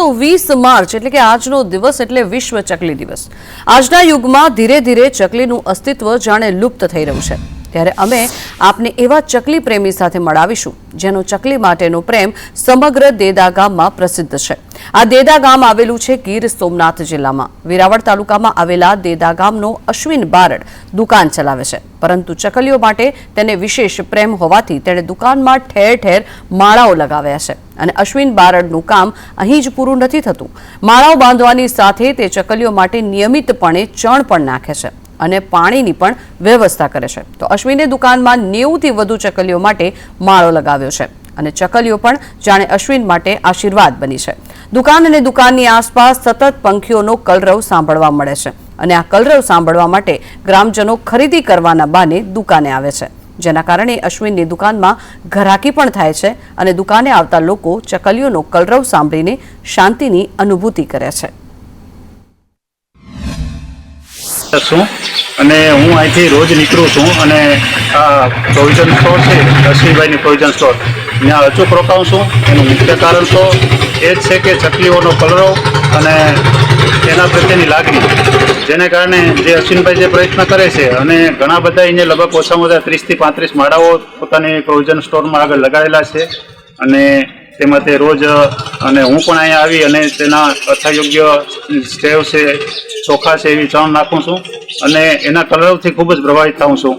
તો વીસ માર્ચ એટલે કે આજનો દિવસ એટલે વિશ્વ ચકલી દિવસ. આજના યુગમાં ધીરે ધીરે ચકલીનું અસ્તિત્વ જાણે લુપ્ત થઈ રહ્યું છે. ત્યારે અમે આપને એવા ચકલી પ્રેમી સાથે મળાવીશું, જેનો ચકલી માટેનો પ્રેમ સમગ્ર દેદા ગામમાં પ્રસિદ્ધ છે. આ દેદા ગામ આવેલું છે ગીર સોમનાથ જિલ્લામાં. વેરાવળ તાલુકામાં આવેલા દેદા ગામનો અશ્વિન બારડ દુકાન ચલાવે છે. પરંતુ ચકલીઓ માટે તેને વિશેષ પ્રેમ હોવાથી તેણે દુકાનમાં ઠેર ઠેર માળાઓ લગાવ્યા છે. અને અશ્વિન બારડનું કામ અહીં જ પૂરું નથી થતું. માળાઓ બાંધવાની સાથે તે ચકલીઓ માટે નિયમિતપણે ચણ પણ નાખે છે. અને પાણીની પણ વ્યવસ્થા કરે છે. તો અશ્વિને દુકાનમાં નેવુંથી વધુ ચકલીઓ માટે માળો લગાવ્યો છે અને ચકલીઓ પણ જાણે અશ્વિન માટે આશીર્વાદ બની છે. દુકાન અને દુકાનની આસપાસ સતત પંખીઓનો કલરવ સાંભળવા મળે છે અને આ કલરવ સાંભળવા માટે ગ્રામજનો ખરીદી કરવાના બાને દુકાને આવે છે. જેના કારણે અશ્વિનની દુકાનમાં ઘરાકી પણ થાય છે અને દુકાને આવતા લોકો ચકલીઓનો કલરવ સાંભળીને શાંતિની અનુભૂતિ કરે છે. છું અને હું અહીંથી રોજ નીકળું છું અને આ પ્રોવિઝન સ્ટોર છે રશ્મિભાઈની પ્રોવિઝન સ્ટોર ત્યાં અચૂક રોકાઉં છું. એનું મુખ્ય કારણ તો એ જ છે કે ચકલીઓનો કલરો અને એના પ્રત્યેની લાગણી. જેને કારણે જે અશ્વિનભાઈ જે પ્રયત્ન કરે છે અને ઘણા બધા એને લગભગ ઓછામાં ઓછા ત્રીસથી પાંત્રીસ માળાઓ પોતાની પ્રોવિઝન સ્ટોરમાં આગળ લગાવેલા છે. અને તેમાં તે રોજ અને હું પણ અહીંયા આવી અને તેના યથાયોગ્ય સ્ટેવ છે, ચોખા છે એવી ચણ નાખું છું. અને એના કલરવથી ખૂબ જ પ્રભાવિત થાઉં છું.